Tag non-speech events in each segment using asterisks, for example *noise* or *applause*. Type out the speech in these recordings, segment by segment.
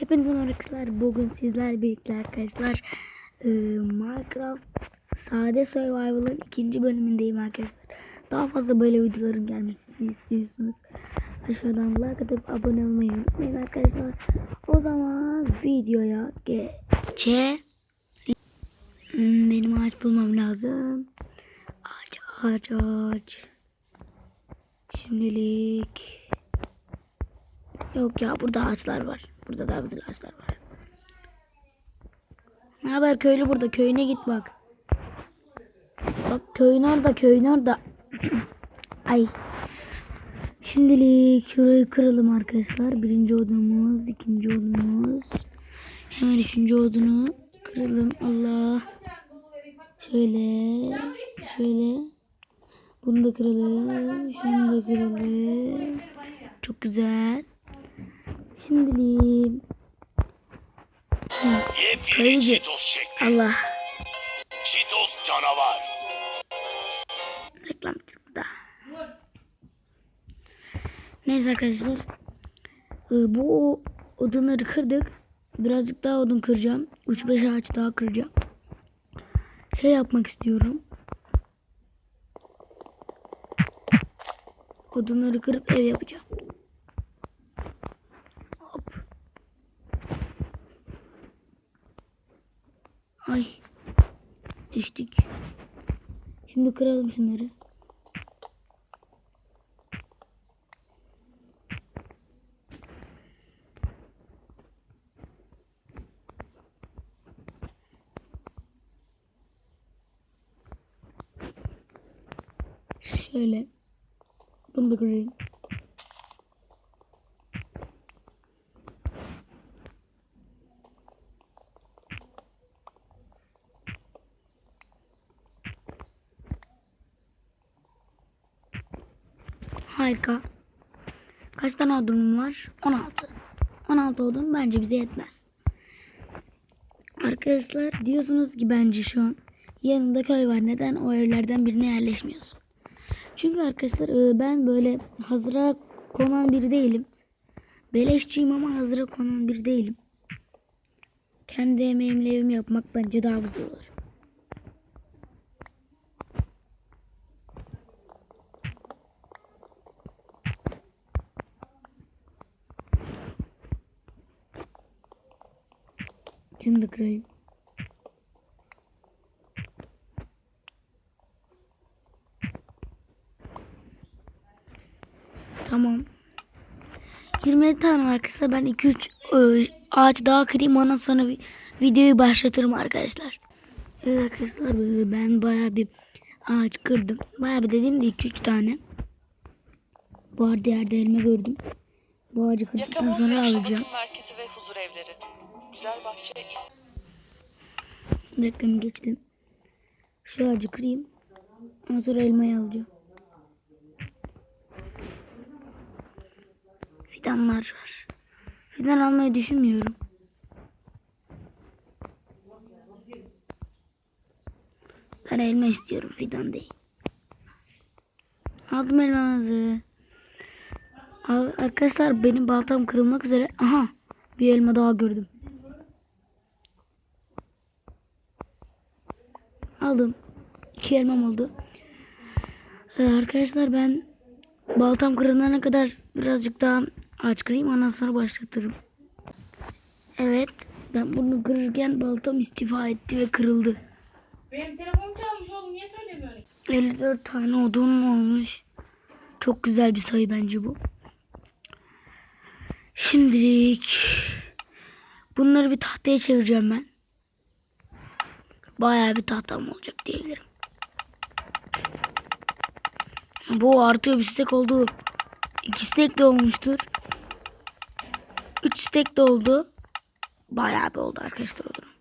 Hepinize merhaba arkadaşlar. Bugün sizler birlikte arkadaşlar e, Minecraft Sade Survival'ın ikinci bölümündeyim arkadaşlar. Daha fazla böyle videoların gelmesini istiyorsunuz. Aşağıdan like atıp abone olmayı unutmayın arkadaşlar. O zaman videoya geçe. Hmm, Benim ağaç bulmam lazım. Ağaç ağaç ağaç. Şimdilik Yok ya burada ağaçlar var. Burada daha güzel ağaçlar var. Ne haber köylü burada köyüne git bak. Bak köyün orada köyün orada. *clears throat* Ay. Şimdilik şurayı kıralım arkadaşlar. Birinci odunumuz, ikinci odunumuz. Hemen üçüncü odunu kıralım. Allah. Şöyle. Şöyle. Bunu da kıralım. Şunu da kıralım. Çok güzel. Şimdilik. Yepyeni Kayıcı. Cheetos şekli. Allah. Cheetos canavar. Reklam çıktı. Neyse arkadaşlar. Ee, Bu odunları kırdık. Birazcık daha odun kıracağım. 3-5 ağaç daha kıracağım. Şey yapmak istiyorum. Odunları kırıp ev yapacağım. Ay. Düştük. Şimdi kıralım şunları. Şöyle. Bunu da kırayım. Harika. Kaç tane odunum var? 16. 16 odun bence bize yetmez. Arkadaşlar diyorsunuz ki bence şu an yanında köy var. Neden o evlerden birine yerleşmiyorsun? Çünkü arkadaşlar e, ben böyle hazıra konan biri değilim. Beleşçiyim ama hazıra konan biri değilim. Kendi emeğimle evimi yapmak bence daha güzel olur. Şunu da kırayım. Tamam. 27 tane arkadaşlar ben 2-3 ağaç daha kırayım ondan sonra vi- videoyu başlatırım arkadaşlar. Evet arkadaşlar e, ben baya bir ağaç kırdım. Baya bir dediğimde 2-3 tane. Bu arada yerde elma gördüm. Bu ağacı kırdıktan sonra alacağım. Merkezi ve Huzur Evleri. Güzel Bahçe İzmir. Reklamı geçtim. Şu ağacı kırayım. Ondan sonra elmayı alacağım. Fidanlar var. Fidan almayı düşünmüyorum. Ben elma istiyorum fidan değil. Aldım elmanızı. Arkadaşlar benim baltam kırılmak üzere. Aha bir elma daha gördüm. Aldım. İki elmam oldu. Ee, arkadaşlar ben baltam kırılana kadar birazcık daha ağaç kırayım ondan sonra başlatırım. Evet ben bunu kırırken baltam istifa etti ve kırıldı. Benim telefonum çalmış oğlum niye söylemiyorsun? 54 tane odun olmuş. Çok güzel bir sayı bence bu. Şimdilik bunları bir tahtaya çevireceğim ben. Bayağı bir tahtam olacak diyebilirim. Bu artıyor bir stek oldu. İki stek de olmuştur. Üç stek de oldu. Bayağı bir oldu arkadaşlar o zaman.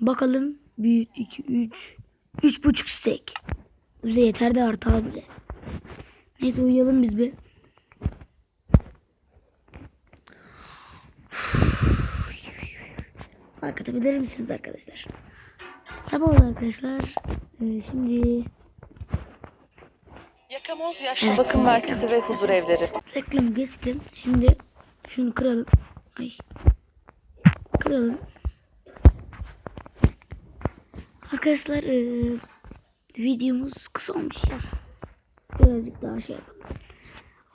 Bakalım. 1, 2, 3. Üç buçuk stek. Bize yeter de artar bile. Neyse uyuyalım biz bir. *sighs* Fark edebilir misiniz arkadaşlar? Sabah oldu arkadaşlar. Ee, şimdi Yakamoz Yaşlı Evet. Bakım Merkezi ve Huzur Evleri. reklam geçtim. Şimdi şunu kıralım. Ay. Kıralım. Arkadaşlar eee, videomuz kısa olmuş ya. Birazcık daha şey yapalım.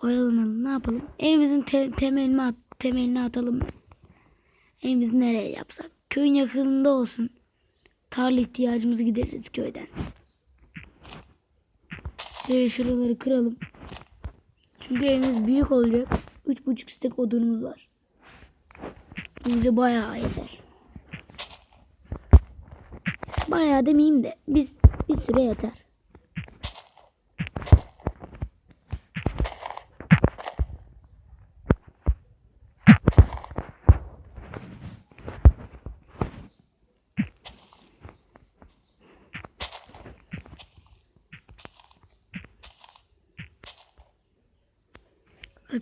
Oyalanalım. Ne yapalım? Evimizin te- temelini, at temelini atalım. Evimizi nereye yapsak? Köyün yakınında olsun. Tarla ihtiyacımızı gideririz köyden. Şöyle şuraları kıralım. Çünkü evimiz büyük olacak. Üç buçuk stek odunumuz var. Bize bayağı yeter. Bayağı demeyeyim de biz bir süre yeter.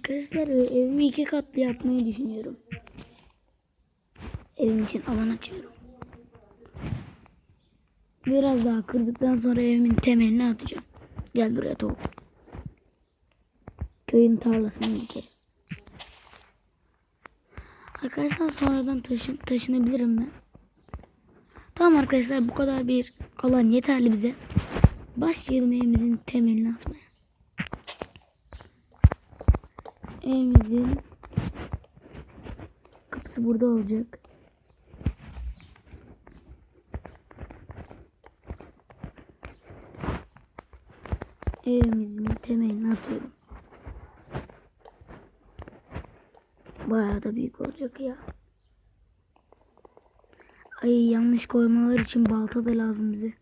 Arkadaşlar e, evimi iki katlı yapmayı düşünüyorum. Evim için alan açıyorum. Biraz daha kırdıktan sonra evimin temelini atacağım. Gel buraya tavuk. Köyün tarlasını dikeriz. Arkadaşlar sonradan taşın, taşınabilirim ben. Tamam arkadaşlar bu kadar bir alan yeterli bize. Başlayalım evimizin temelini atmaya. Evimizin kapısı burada olacak. Evimizin temelini atıyorum. Bayağı da büyük olacak ya. Ay yanlış koymalar için balta da lazım bize.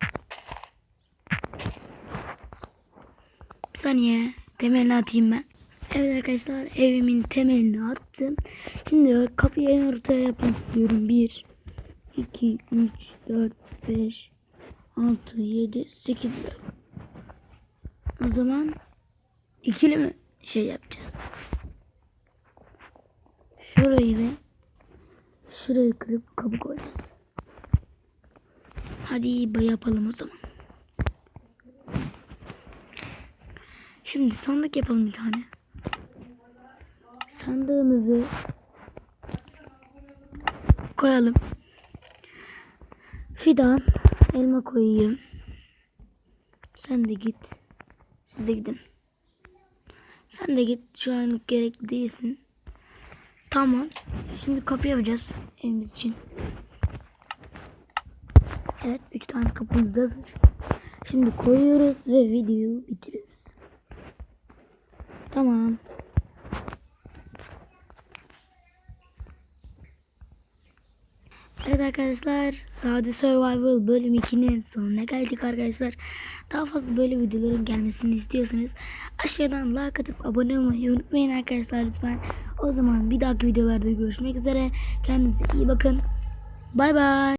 Bir saniye temelini atayım ben. Evet arkadaşlar evimin temelini attım. Şimdi kapıyı en ortaya yapmak istiyorum. 1, 2, 3, 4, 5, 6, 7, 8 O zaman ikili mi şey yapacağız? Şurayı ve şurayı kırıp kapı koyacağız. Hadi yapalım o zaman. Şimdi sandık yapalım bir tane. Sandığımızı koyalım. Fidan, elma koyayım. Sen de git. Siz de gidin. Sen de git. Şu anlık gerekli değilsin. Tamam. Şimdi kapı yapacağız evimiz için. Evet. Üç tane kapımız hazır. Şimdi koyuyoruz ve videoyu bitiriyoruz. Tamam. Evet arkadaşlar Sade Survival bölüm 2'nin sonuna geldik arkadaşlar. Daha fazla böyle videoların gelmesini istiyorsanız aşağıdan like atıp abone olmayı unutmayın arkadaşlar lütfen. O zaman bir dahaki videolarda görüşmek üzere. Kendinize iyi bakın. Bay bay.